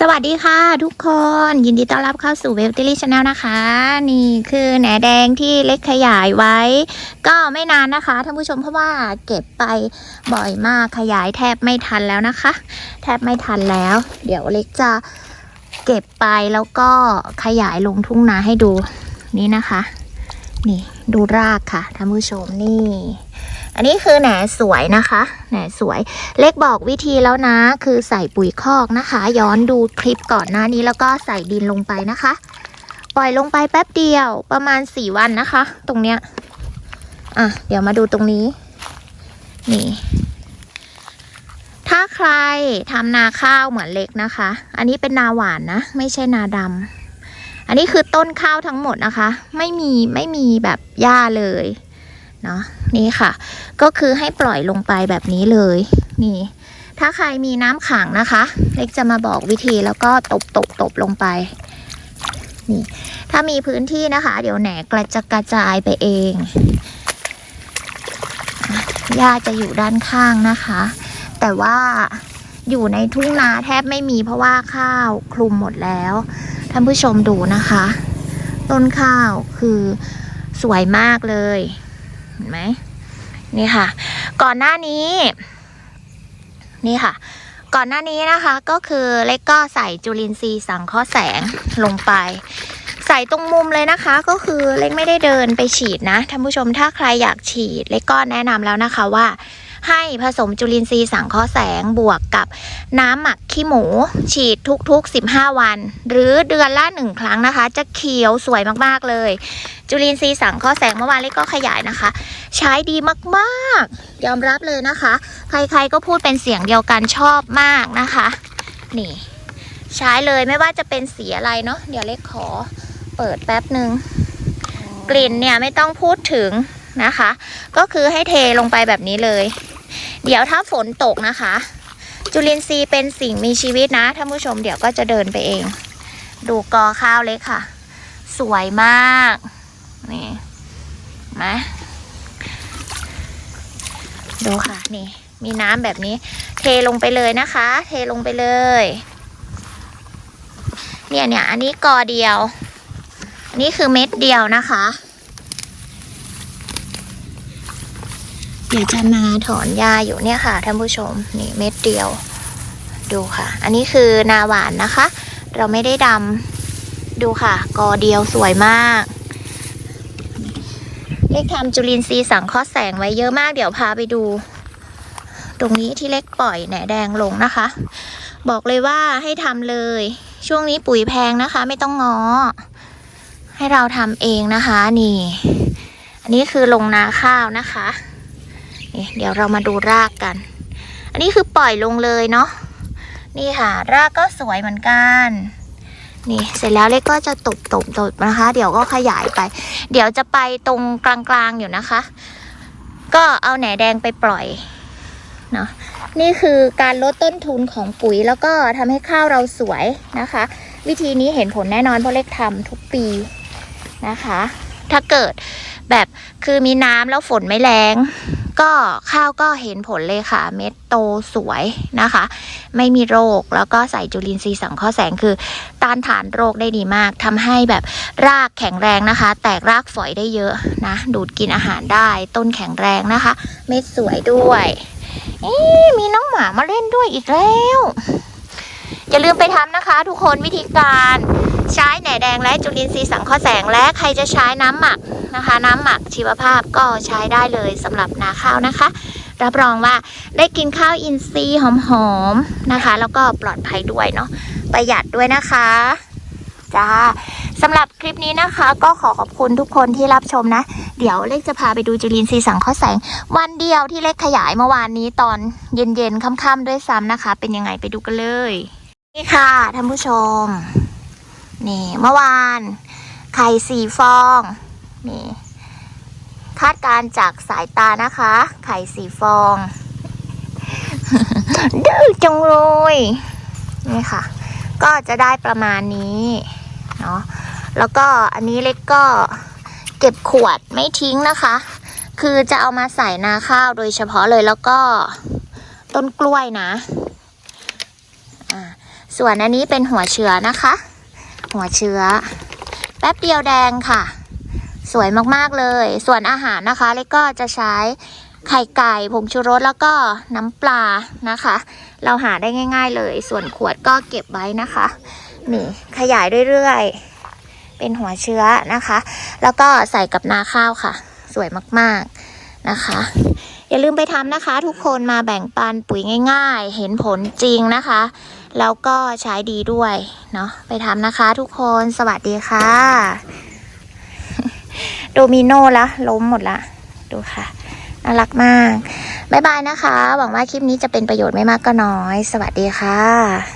สวัสดีค่ะทุกคนยินดีต้อนรับเข้าสู่เวลติลี่ชาแนลนะคะ นี่คือแหนแดงที่เล็กขยายไว้ ก็ไม่นานนะคะท่านผู้ชมเพราะว่าเก็บไปบ่อยมากขยายแทบไม่ทันแล้วนะคะ แทบไม่ทันแล้ว เดี๋ยวเล็กจะเก็บไปแล้วก็ขยายลงทุ่งนาให้ดูนี่นะคะ นี่ดูรากค่ะท่านผู้ชมนี่ อันนี้คือแหนสวยนะคะ แหนสวย เล็กบอกวิธีแล้วนะ คือใส่ปุ๋ยคอกนะคะ ย้อนดูคลิปก่อนหน้านี้แล้วก็ใส่ดินลงไปนะคะ ปล่อยลงไปแป๊บเดียวประมาณสี่วันนะคะ ตรงเนี้ย อะ เดี๋ยวมาดูตรงนี้ นี่ ถ้าใครทำนาข้าวเหมือนเล็กนะคะ อันนี้เป็นนาหวานนะ ไม่ใช่นาดำอันนี้คือต้นข้าวทั้งหมดนะคะ ไม่มีไม่มีแบบหญ้าเลย เนาะนี่ค่ะ ก็คือให้ปล่อยลงไปแบบนี้เลยนี่ถ้าใครมีน้ำขังนะคะ เล็กจะมาบอกวิธีแล้วก็ตบตบตบลงไปนี่ถ้ามีพื้นที่นะคะ เดี๋ยวแหนกระจะกระจายไปเองหญ้าจะอยู่ด้านข้างนะคะ แต่ว่าอยู่ในทุ่งนาแทบไม่มีเพราะว่าข้าวคลุมหมดแล้วท่านผู้ชมดูนะคะ ต้นข้าวคือสวยมากเลย เห็นไหมนี่ค่ะ ก่อนหน้านี้ นี่ค่ะ ก่อนหน้านี้นะคะ ก็คือเล็กก็ใส่จุลินทรีย์สังเคราะห์แสงลงไป ใส่ตรงมุมเลยนะคะ ก็คือเล็กไม่ได้เดินไปฉีดนะท่านผู้ชมถ้าใครอยากฉีด เล็กก็แนะนำแล้วนะคะว่า ให้ผสมจุลินทรีย์สังเคราะห์แสงบวกกับน้ำหมักขี้หมู ฉีดทุกๆ 15 วัน หรือเดือนละหนึ่งครั้งนะคะ จะเขียวสวยมากๆเลย จุลินทรีย์สังเคราะห์แสงเมื่อวานเล็กก็ขยายนะคะ ใช้ดีมากๆ ยอมรับเลยนะคะ ใครๆก็พูดเป็นเสียงเดียวกันชอบมากนะคะ นี่ ใช้เลยไม่ว่าจะเป็นสีอะไรเนาะเดี๋ยวเล็กขอเปิดแป๊บหนึ่งกลิ่นเนี่ยไม่ต้องพูดถึงนะคะ ก็คือให้เทลงไปแบบนี้เลย เดี๋ยวถ้าฝนตกนะคะ จุลินทรีย์เป็นสิ่งมีชีวิตนะท่านผู้ชมเดี๋ยวก็จะเดินไปเอง ดูกอข้าวเล็กค่ะ สวยมากนี่เห็นไหมดูค่ะนี่ มีน้ำแบบนี้ เทลงไปเลยนะคะ เทลงไปเลย เนี่ยเนี่ยอันนี้กอเดียวอันนี้คือเม็ดเดียวนะคะ ดี๋ยวจะมาถอนหญ้าอยู่เนี่ยค่ะท่านผู้ชมนี่เม็ดเดียว ดูค่ะ อันนี้คือนาหวานนะคะ เราไม่ได้ดำดูค่ะ กอเดียวสวยมากเล็กทำจุลินทรีย์สังเคราะห์แสงไว้เยอะมากเดี๋ยวพาไปดู ตรงนี้ที่เล็กปล่อยแหนแดงลงนะคะ บอกเลยว่าให้ทำเลย ช่วงนี้ปุ๋ยแพงนะคะ ไม่ต้องงอ ให้เราทำเองนะคะ นี่ อันนี้คือลงนาข้าวนะคะ นี่เดี๋ยวเรามาดูรากกัน อันนี้คือปล่อยลงเลยเนาะนี่ค่ะ รากก็สวยเหมือนกัน นี่เสร็จแล้วเล็กก็จะตบตบตบนะคะ เดี๋ยวก็ขยายไป เดี๋ยวจะไปตรงกลางๆอยู่นะคะ ก็เอาแหนแดงไปปล่อยเนาะนี่คือการลดต้นทุนของปุ๋ยแล้วก็ทำให้ข้าวเราสวยนะคะ วิธีนี้เห็นผลแน่นอนเพราะเล็กทำทุกปีนะคะ ถ้าเกิดแบบคือมีน้ำแล้วฝนไม่แรง ก็ข้าวก็เห็นผลเลยค่ะ เม็ดโตสวยนะคะ ไม่มีโรคแล้วก็ใส่จุลินทรีย์สังเคราะห์แสงคือ ต้านทานโรคได้ดีมากทำให้แบบรากแข็งแรงนะคะ แตกรากฝอยได้เยอะนะ ดูดกินอาหารได้ต้นแข็งแรงนะคะ เม็ดสวยด้วยเอ๊มีน้องหมามาเล่นด้วยอีกแล้ว อย่าลืมไปทำนะคะ ทุกคนวิธีการใช้แหน่แดงและจุลินทรีย์สังเคราะห์แสงและใครจะใช้น้ำหมัก นะคะ น้ำหมักชีวภาพก็ใช้ได้เลยสำหรับนาข้าวนะคะ รับรองว่าได้กินข้าวอินทรีย์หอมๆนะคะ แล้วก็ปลอดภัยด้วยเนาะประหยัดด้วยนะคะจ้าสำหรับคลิปนี้นะคะ ก็ขอขอบคุณทุกคนที่รับชมนะ เดี๋ยวเล็กจะพาไปดูจุลินทรีย์สังเคราะห์แสง วันเดียวที่เล็กขยายเมื่อวานนี้ตอนเย็นๆค่ำๆด้วยซ้ำนะคะ เป็นยังไงไปดูกันเลย นี่ค่ะท่านผู้ชม นี่เมื่อวาน ไข่สี่ฟอง นี่คาดการจากสายตานะคะ ไข่สีฟอง ดื้อจังเลยนี่ค่ะ ก็จะได้ประมาณนี้เนาะแล้วก็อันนี้เล็กก็เก็บขวดไม่ทิ้งนะคะ คือจะเอามาใส่นาข้าวโดยเฉพาะเลยแล้วก็ต้นกล้วยนะส่วนอันนี้เป็นหัวเชื้อนะคะ หัวเชื้อ แป๊บเดียวแดงค่ะ สวยมากๆเลย ส่วนอาหารนะคะเล็กก็จะใช้ไข่ไก่ผงชูรสแล้วก็น้ำปลานะคะ เราหาได้ง่าย ๆเลย ส่วนขวดก็เก็บไว้นะคะนี่ขยายเรื่อยๆ เป็นหัวเชื้อนะคะ แล้วก็ใส่กับนาข้าวค่ะ สวยมากๆนะคะ อย่าลืมไปทำนะคะ ทุกคนมาแบ่งปันปุ๋ยง่าย ๆ เห็นผลจริงนะคะ แล้วก็ใช้ดีด้วยเนาะไปทำนะคะทุกคนสวัสดีค่ะ โดมิโนละล้มหมดละ ดูค่ะน่ารักมาก บ๊ายบายนะคะ หวังว่าคลิปนี้จะเป็นประโยชน์ไม่มากก็น้อย สวัสดีค่ะ